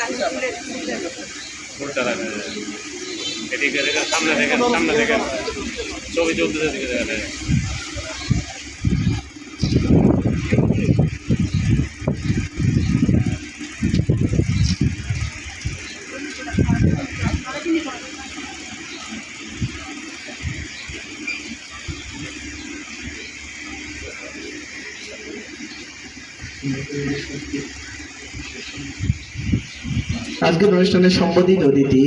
রাখা যায়। এদিকে দেখেন সামনে দেখেন সামনে দেখেন ছবি চলতেছে দেখেন আজকের অনুষ্ঠানে সম্বোধিত অতিথি,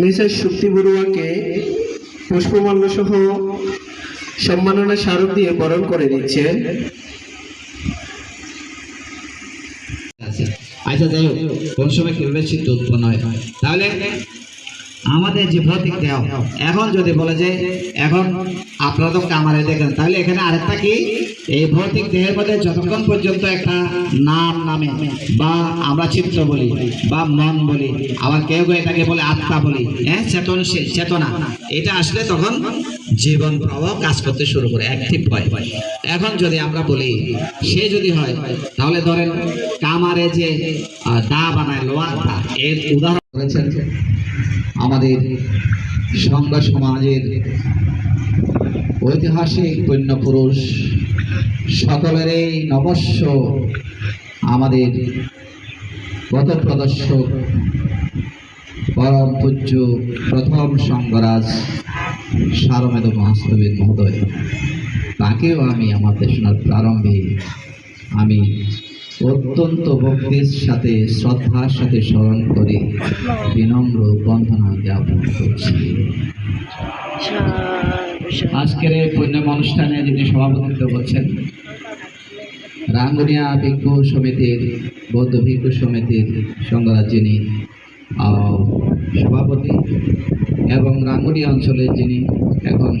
মিসেস শক্তি বড়ুয়াকে পুষ্পমাল্য সহ সম্মাননা স্মারক দিয়ে বরণ করে দিচ্ছেন আছে আচ্ছা যাই হোক, কোন সময় কীভাবে চিত্ত উৎপন্ন হয়। তাহলে আমাদের যে ভৌতিক দেহ, এখন যদি বলে যে, এখন আপনারা তো কামারে দেখেন, তাহলে এখানে আরেকটা কি? এই ভৌতিক দেহের মধ্যে যতক্ষণ পর্যন্ত একটা নাম নামে, বা আমরা চিত্র বলি, বা মন বলি, আবার কেউ কেউ এটাকে বলে আত্মা বলি হ্যাঁ চেতনশীল চেতনা, এটা আসলে তখন জীবন প্রবাহ কাজ করতে শুরু করে অ্যাক্টিভ হয়। এখন যদি আমরা বলি, সে যদি হয়, তাহলে ধরেন কামারে যে দা বানায় দা, এর উদাহরণ করেছেন আমাদের সংঘ সমাজের ঐতিহাসিক পুণ্য পুরুষ সকলেরই নবস্য আমাদের গত প্রদর্শক পরম পূজ্য প্রথম সংঘরাজ সারমেদ মহাস্তবীর মহোদয়। তাকেও আমি আমার দেশনার প্রারম্ভে আমি অত্যন্ত ভক্তির সাথে, শ্রদ্ধার সাথে স্মরণ করে বিনম্র বন্দনা জ্ঞাপন করছি। আজকের এই পুণ্যম অনুষ্ঠানে যিনি সভাপতিত্ব করছেন, রাঙ্গুনিয়া ভিক্ষু সমিতির, বৌদ্ধ ভিক্ষু সমিতির সংঘরাজ যিনি সভাপতি, এবং রাঙ্গুনিয়া অঞ্চলের যিনি এখন